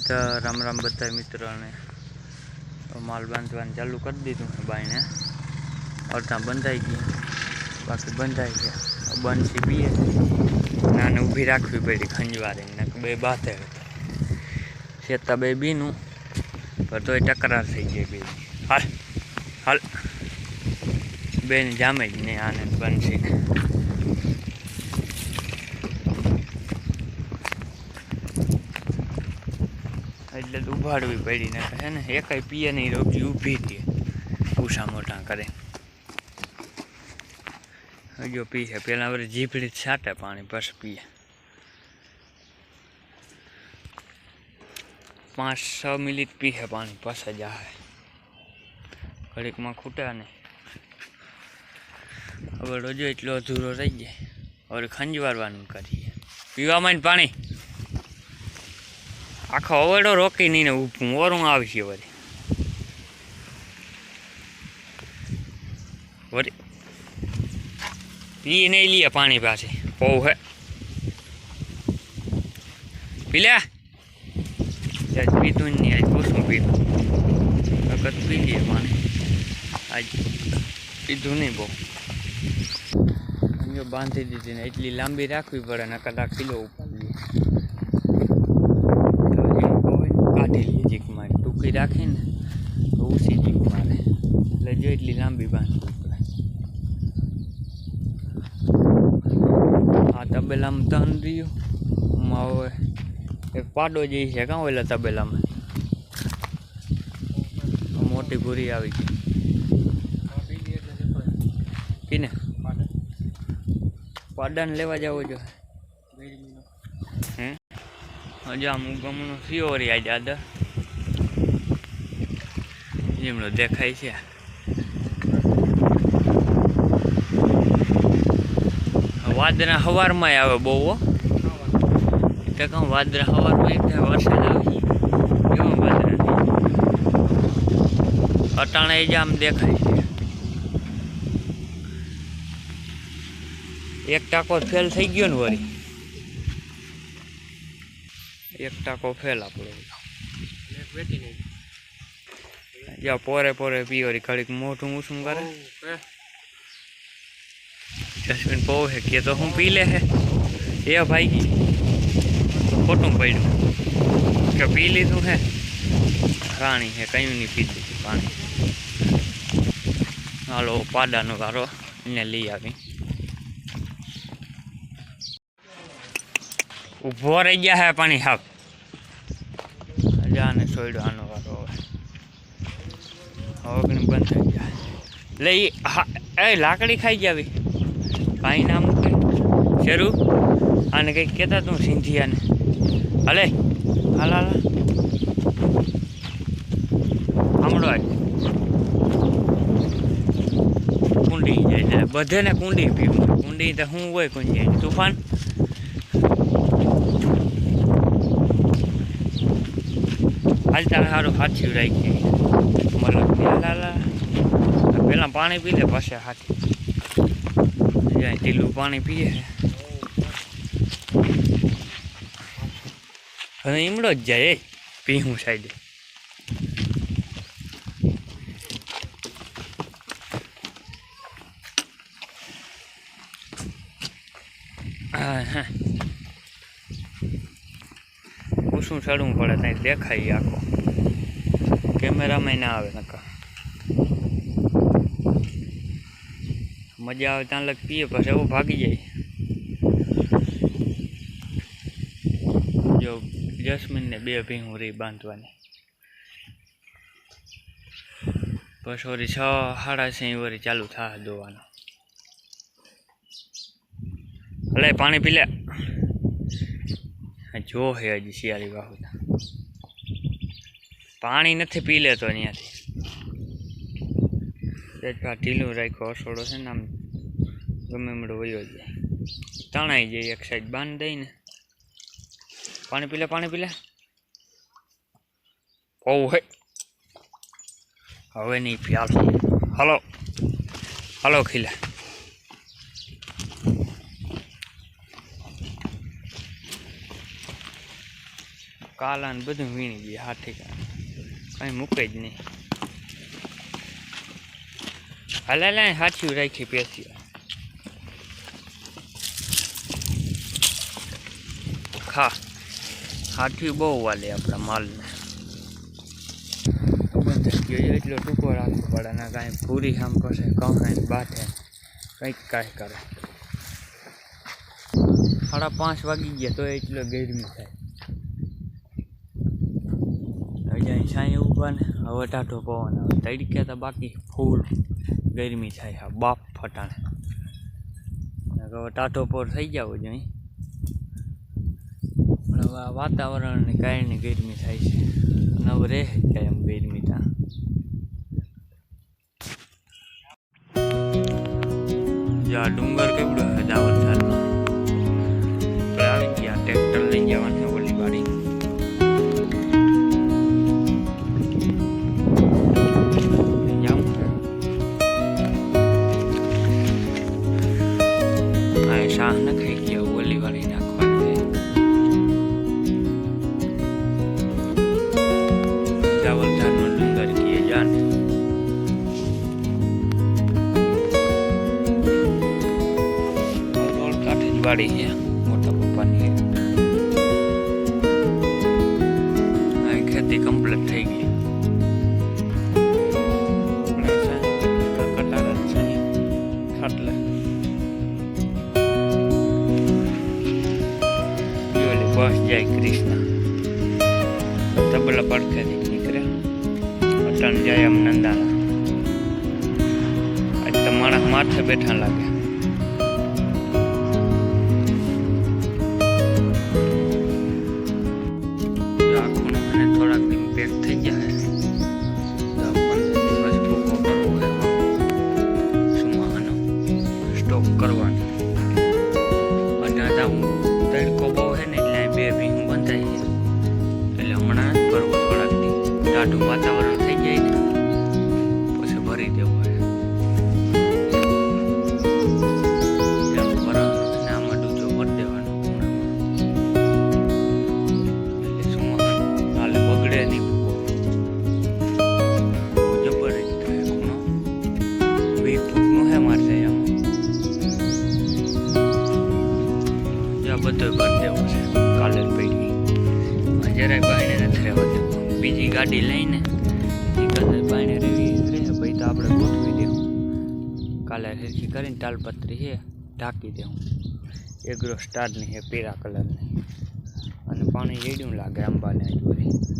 સીતા રામ રામ બધા મિત્રોને માલ બાંધવાનું ચાલુ કરી દીધું બાઈને. અડધા બંધાઈ ગયા, બાકી બંધાઈ ગયા. બંસી બીએ નાને ઊભી રાખવી પડી ખંજવારે ને બે બાથે શેતા બે બીનું, પણ તોય ટકરાર થઈ ગઈ બે. હાલ હાલ. બેન જામે જ નહીં, આને બંસીને એટલે તો ઉભાડવી પડી ને હે ને એકાઈ પીએ નહીં રોકી ઊભી હતી ઉષા મોટા કરે. હજો પીએ પેલા વળી જીભડી છાટે પાણી, પછી પીએ. પાંચ છ મિનિટ પીએ પાણી પાસે જ આવે. ઘડીકમાં ખૂટ્યા ને. હવે રોજો એટલો અધૂરો રહી જાય. હવે ખંજવારવાનું કરીએ. પીવા માંડ પાણી. આખો અવડો રોકી નહીં ઊભું ઓરું આવશે વળી વળી પી નહીં લઈએ પાણી પાસે હોવ હે. પીલ્યા? પીધું નહીં આજ પૂછું પીધું. વખત પી લઈએ પાણી. આજ પીધું નહીં બહુ. બાંધી દીધી ને એટલી લાંબી રાખવી પડે ને કદાચ કિલો હોય કાઢી લઈએ જીક મારે ટૂંકી રાખીને તો ઓછી જીક મારે એટલે જો એટલી લાંબી બાંધી આ તબેલામાં તન રહ્યું. હવે એક પાડો જે છે કાં ઓલા તબેલામાં? મોટી ભૂરી આવી ગઈ. કીને? પાડાને લેવા જવો જો. હે હજી આમ ગમનો થયો રે આદર જેમનો દેખાય છે. વાદરા હવારમાં આવે બહુ કહું વાદરા હવારમાં એક વરસાદ આવી કેવું વાદરા અટાણા જ આમ દેખાય છે. એક ટાકો ફેલ થઈ ગયો ને વળી. એક ટાકો ફેલ આપણો. જ્યાં પોરે પોરે પી વળી ઘડીક મોઢું ઉસુમ કરે. જસમીન પો હે કે તો હું પી લે હે. એ ભાઈ ખોટું પડ્યું. કે પી લીધું હે. રાણી હે કયું નહીં પીધું પાણી. હાલો પાડાનો વારો એને લઈ આવી. ઊભો રહી ગયા હે પાણી હાફ જાને સોયડો આનો વારો હવે હવે બંધ થઈ ગયા એટલે એ હા, એ લાકડી ખાઈ જાવી કાંઈ નામ કે શરૂ, આને કંઈક કહેતા તું સિંધિયાને. હલે, હાલ હાલ આજ કુંડી જાય બધેને કુંડી પીવું કુંડી તો શું હોય કુંડી તુફાન હાલ તારે સારું હાથી રાખી મતલબ પેલા પેલા પાણી પી લે પાસે હાથી. જાય ઢીલું પાણી પીએ હવે ઈમડો જ જાય પી પીહું સાઈડે. હા હા. ઊંચું ચડવું પડે ત્યાં દેખાય આખો. કેમેરામાં ના આવે નકા. મજા આવે ત્યાં લગ પીએ, પછી એવું ભાગી જાય. જો જસ્મીનને બે ભીંગું રહી બાંધવાની. પછી વળી છ સાડા છ વળી ચાલુ થાય દોવાનું હલે પાણી પી લે. જો હે હજી શિયાળી વાહુતા પાણી નથી પી લેતો અહીંયાથી. ઢીલું રાખ્યો અસોડો છે ને આમ ગમે એમડો વયો જાય. તણાઈ જાય એક સાઈડ બાંધ દઈને. પાણી પીલે પાણી પી લે. ઓ હે. હવે નહીં પી હલો. હાલો હાલો ખીલા. કાલા ને બધું વીણી ગયા હાથી. કાંઈ મૂકે જ નહીં. હાલે લે હાથિયું રાખી પેસી ખા. હાથિયું બહુ વાલે આપણા માલને. બંધ ગયો એટલો ટૂંકો રાખવો પડે, ને કાંઈ પૂરી આમ કરશે કહે બાથે કંઈક કાંઈ કરે. સાડા પાંચ વાગી ગયા તો એટલો ગરમી થાય. અહીંયા છાંય ઊભા ને હવે ટાઢો પવન આવે. તડકે તો બાકી ફૂલ ગરમી થાય હા બાપ ફટાણે. હવે ટાઢો પોર થઈ જવો જોઈએ પણ હવે આ વાતાવરણને કારણે ગરમી થાય છે. અને હવે રહે કાંઈ એમ ગરમી ત્યાં ડુંગર વાડી છે, મોટા પપ્પાની અહીં ખેતી કમ્પ્લીટ થઈ ગઈ. જય કૃષ્ણ. તબલા પડખેથી નીકળ્યા. અટણ જય એમ નંદાના આજ તો માણસ માથે બેઠા લાગે. દિન થઈ જાય ગાડી લઈને કાલે કદાચ રેવી રહે પછી તો આપણે ગોઠવી દેવું. કાલે હરખી કરીને તાલપત્રી છે ઢાંકી દેવું. એગ્રો સ્ટારની છે પીળા કલરની અને પાણી રેડ્યું લાગે અંબાને આજુબાજુ